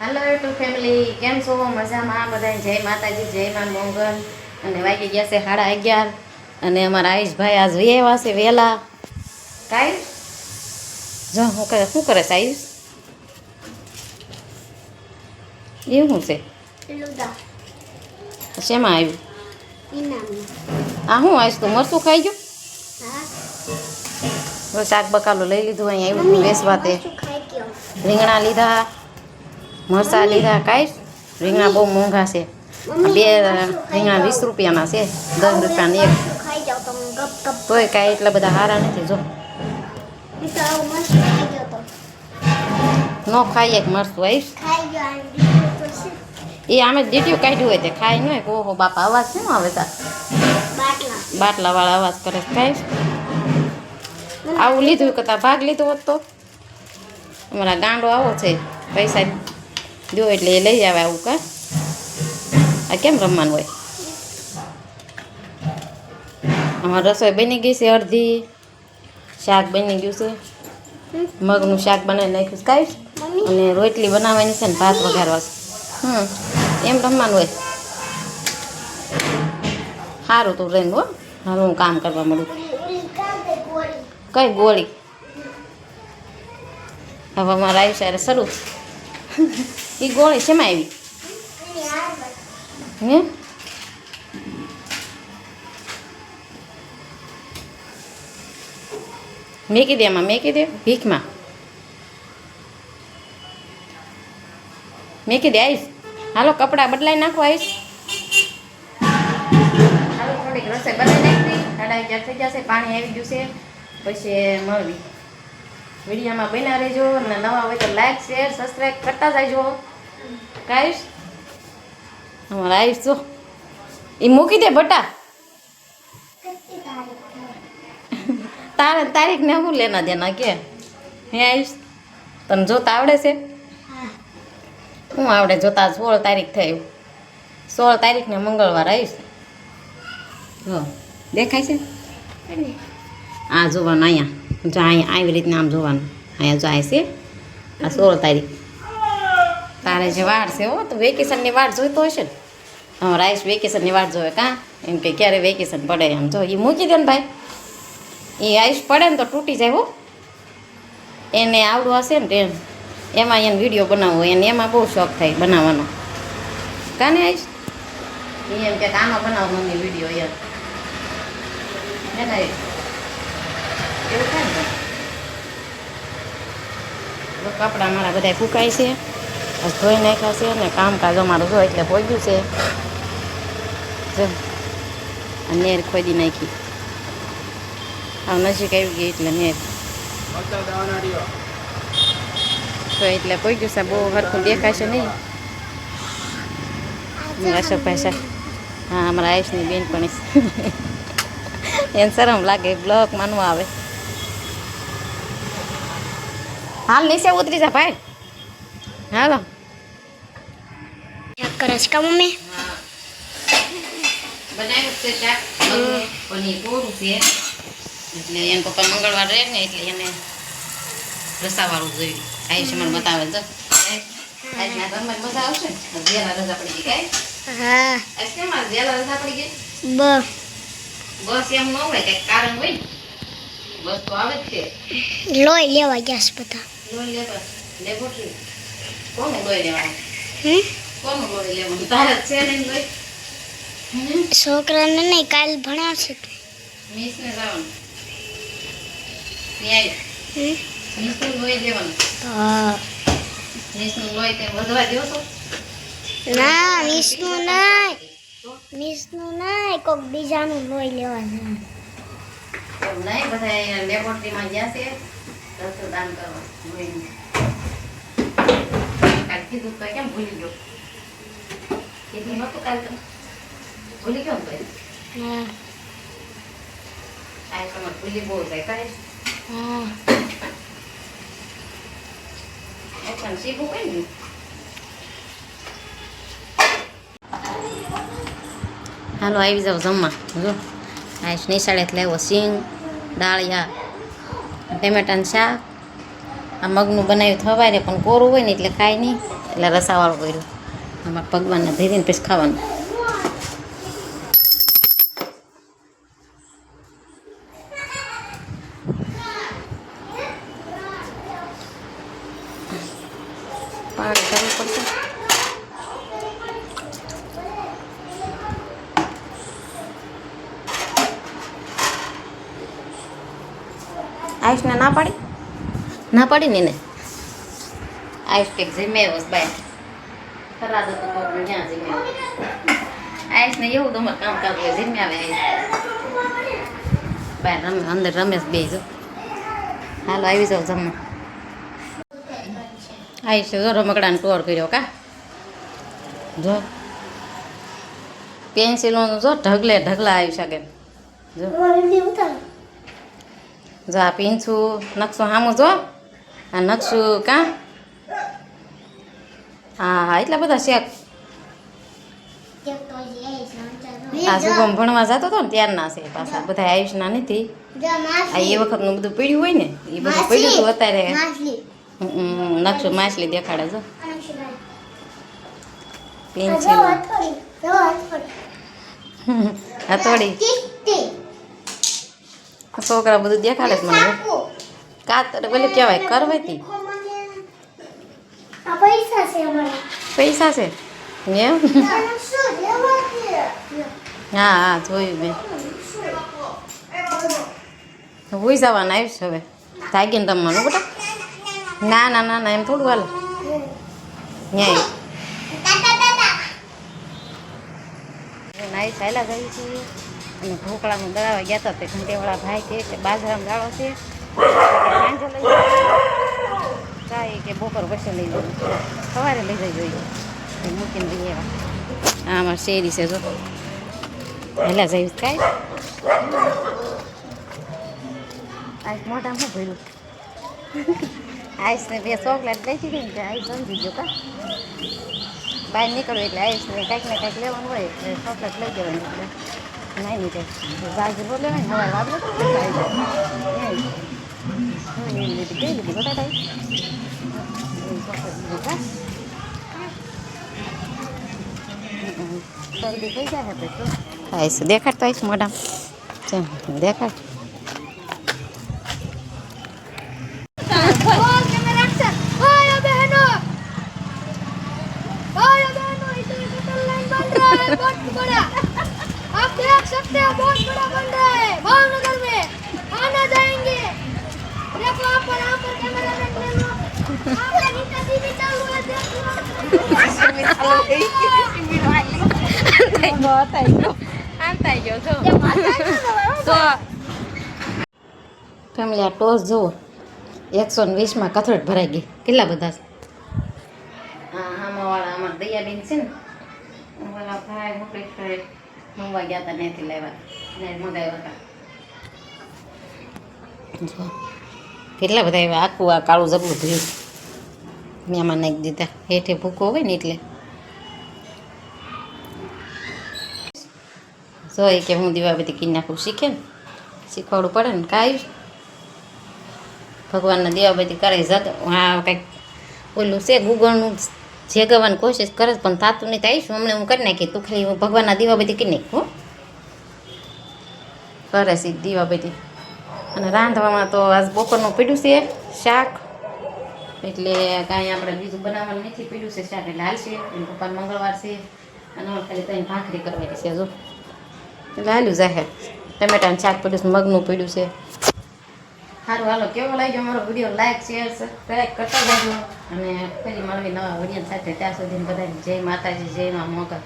હાલો YouTube family કેમ છો? મજામાં? બધા જય માતાજી જય માં મોંગન અને વાગી ગયા છે સાડા અગિયાર. અને અમારા આયુષભાઈ આ જોઈએ એવા છે વહેલા કાંઈ જો હું કરે શું કરે છે આયુષ? એ શું છે? શેમાં આવ્યું? આ શું આવીશ તું મરચું ખાઈ ગયું? હા. શાક બકાલો લઈ લીધું અહીંયા આવ્યું બેસવા તે. રીંગણા લીધા. મરચાં લીધા કાંઈ. રીંગણા બહુ મોંઘા છે. બે રીંગણા વીસ રૂપિયાના છે. દસ રૂપિયાની એક. તોય કાંઈ એટલા બધા સારા નથી, જો. ન ખાઈએ મરચું આવીશ એ આમે દીટ્યું કાઢ્યું હોય તે ખાઈ નહીં ઓહો, બાપા, અવાજ શું આવે તાર? બાટલા બાટલાવાળા અવાજ કરે ખાઈશ આવું લીધું કરતા ભાગ લીધો હોત તો? અમારા ગાંડો આવો છે. પૈસા દો એટલે એ લઈ આવે આવું કા? આ કેમ રમવાનું હોય? અમારી રસોઈ બની ગઈ છે અડધી. શાક બની ગયું છે. મગનું શાક બનાવી નાખ્યું કાંઈ. અને રોટલી બનાવવાની છે ને ભાત વઘારવા છે. હમ એમ રમવાનું હોય. સારું તું રહીને હો. હારું હું કામ કરવા મળું કઈ ગોળી? હવે અમારા આવી સારે શરૂ. એ ગોળી શેમાં આવી? હે? મેકી દે એમાં મેકી દે, ભીખમાં. મેકી દે આવીશ હાલો, કપડાં બદલાઈ નાખો આવીશ હાલો, થોડીક રસોઈ બનાવી નાખી. સાડા થઈ જશે, પાણી આવી ગયું છે. પછી મળવી વિડીયોમાં બન્યા રહેજો અને નવા હોય તો લાઈક શેર સબસ્ક્રાઈબ કરતા જાયજો. કાઈશ અમારે આવીશ જો. એ મૂકી દે થઈ તારે તારીખ ને શું લેના દેના કે? હે આવીશ તને જોતા આવડે છે? હું આવડે જોતા સોળ તારીખ થઈ. સોળ તારીખને મંગળવાર આવીશ હો દેખાય છે? આ જોવાનું અહીંયા. જો અહીંયા આવી રીતના આમ જોવાનું. અહીંયા જાય છે. આ સોળ તારીખ. તારે જે વાર છે હો, તો વેકેશનની વાર જોઈતો હશે ને. હા, રાઈસ વેકેશનની વાર જોવે કાં? એમ કે ક્યારે વેકેશન પડે એમ. જો એ મૂકી દે ને ભાઈ. એ આઈસ પડે ને તો તૂટી જાય હો. એને આવડું હશે ને ટ્રેન એમાં એને વીડિયો બનાવવો, એને એમાં બહુ શોખ થાય બનાવવાનો. કાને આઈશ એમ કે આમાં બનાવો મમ્મી વીડિયો યાર. હે ને આઈશ? એવું કપડાં મારા બધા ફૂંકાય છે. ધોઈ નાખ્યા છે ને કામકાજ અમારું જો એટલે પોગ્યું છે. નેર ખોદી નાખી. આ નજીક આવી ગઈ એટલે નેર. તો એટલે પહોંચ્યું છે, બહુ સરખું દેખાશે નહીં. અશોકભાઈ સાહેબ હા અમારા આયુષની બેન પણ એને શરમ લાગે, બ્લોક માનવા આવે. હાલ નીચે ઉતરી જા ભાઈ. હાલો. શાક કરે છે કા મમ્મી? બનાવ્યું છે શાક પનીર પૂરું છે. એટલે એને પપ્પા મંગળવાર રહે ને એટલે એને રસાવાળું જોયું. આયુષ મને બતાવે જો મજા આવશે ને? જેલા રજા પડી ગઈ હા. કેમ આ રજા પડી ગઈ? બ બસ એમ ન હોય કંઈક કારણ હોય બસ તો આવે જ છે. લોહી લેવા ગયા છે બધા. લોહી લેવા કોનું લોહી લેવાનું? કોનું લોહી લેવાનું? તારે છે ને લોહી? છોકરાને નહીં કાલ ભણાવશે મિસને જવાનું ત્યાં મિસનું લોહી લેવાનું. હા. મિસનું લોહી તે વધવા દો છો ના મિસનું નહીં. મિસનું નહીં કોક બીજાનું લોહી લેવા નહીં બધા લેબોરેટરીમાં ગયા છે. રક્તદાન કરવા લોહીનું કાલ કીધું તો કેમ ભૂલી ગયો કીધું નહોતું કાલ તો ભૂલી ગયો ભાઈ આ તમારે ભૂલી બહુ જાય કાંઈ શીખવું કઈ નહીં હાલો આવી જાઓ જમવા જો આઈશ નિશાળેથી લાવ્યો સિંગ દાળિયા ટમેટાનું શાક. આ મગનું બનાવ્યું થવાય પણ કોરું હોય ને એટલે ખાય નહીં. એટલે રસાવાળું કર્યું. આમાં ભગવાનને ધીરીને પછી ખાવાનું પાણી કરવું પડશે આયુષને ના પાડી? ના પાડી ને એને? આયુષ કંઈક જીમે બસ બાય. ખરા તો ક્યાં જીમે આયુષને એવું તમારે કામ કરવું હોય જીમે આવે બાય, રમે, અંદર રમેશ બે જો. હાલો, આવી જાઓ જમવા. આયુષ જો રમકડાને ટોર કર્યો કા. જો. પેન્સિલોનું જો ઢગલે ઢગલા આવી શકે. જો. જો આ પીંછું નકશો સામું જો આ નકશું કાં હા હા એટલા બધા શેક આ શુભમ ભણવા જતો હતો ને ત્યારના છે પાછા બધા આયુષના નથી આ એ વખતનું બધું પડ્યું હોય ને એ બધું પીડ્યું હતું અત્યારે નકશો માછલી દેખાડે જો પેન્સિલ હથોડી છોકરા બધું દેખાડે છે મને. જો. કાતર પેલું કહેવાય કરવેતી પૈસા છે એમ? હા હા જોયું મેં. હોઈ જવાના આવીશ હવે. જાગીને રમવાનું બેટા. ના ના ના ના એમ થોડું હાલ. ન્યાય. નાઈ ચાલ્યા જાય છે. અને ઢોકળાનું દળાવા ગયા હતા તે ઘંટેવાળા ભાઈ કહે કે બાજરાનો દાળો છે. સાંજે લઈ જાય કે બપોર પછી લઈ જવું સવારે લઈ જઈ જોઈએ મૂકીને લઈ આવ્યા. આમાં શેરી છે, જો. પહેલાં જઈશ કાંઈ? આઈસ મોટા શું ભર્યું? આઈસને બે ચોકલેટ લઈ દીધી ને આઈસ સમજી ગયો કા? બહાર નીકળ્યું એટલે આઈસને કાંઈક ને કાંઈક લેવાનું હોય એટલે ચોકલેટ લઈ જવાનું એટલે નાઈ નીકળે બાજુ બોલે ને હવે વાગલો તો કેટલા આવી જાય એમ લીધી કઈ લીધી જાય તો આઈસ દેખાડતો મોઢામાં ચાલ, દેખાડ. ફેમિલી આ ટોસ જુઓ. એકસો ને વીસમાં કથરોટ ભરાઈ ગઈ. કેટલા બધા હામાવાળા અમારા દયાબેન છે ને. ઓલા ભાઈ મુકેશભાઈ મંગવા ગયા હતા ત્યાંથી લેવા ને મંગાવ્યા હતા કેટલા બધા એવા આખું આ કાળું જબલું ભર્યું. મેમાં નાખી દીધા. હેઠે ભૂકો હોય ને એટલે. જો એ કે હું દીવા બધી કીધી નાખું, શીખે ને? શીખવાડવું પડે ને કાંઈ? ભગવાનના દીવાબત્તી કરે જતો હા, કંઈક ઓલું છે, ગૂગળનું જેગવાની કોશિશ કરે પણ થતું નહીં તો શું? હમણાં હું કરી નાખી, તું ખાલી હું ભગવાનના દીવાબત્તી કરી નાખું કરે છે દીવાબત્તી અને રાંધવામાં તો આજ બપોરનું પીડ્યું છે શાક. એટલે કાંઈ આપણે બીજું બનાવવાનું નથી પીડ્યું, છે શાક એટલે હાલશે. એમ પપ્પાને મંગળવાર છે. અને ખાલી ત્રણ ભાખરી કરવાની છે, જો. એટલે હાલ્યું જાહેર ટમેટાનું શાક પડ્યું છે, મગનું પડ્યું છે. સારું હાલો, કેવો લાગ્યો મારો વીડિયો? લાઈક શેર સબસ્ક્રાઈબ કરતા જજો. અને ફરી મળવી નવા વીડિયો સાથે. ત્યાં સુધી બધાને જય માતાજી, જય મા મોગલ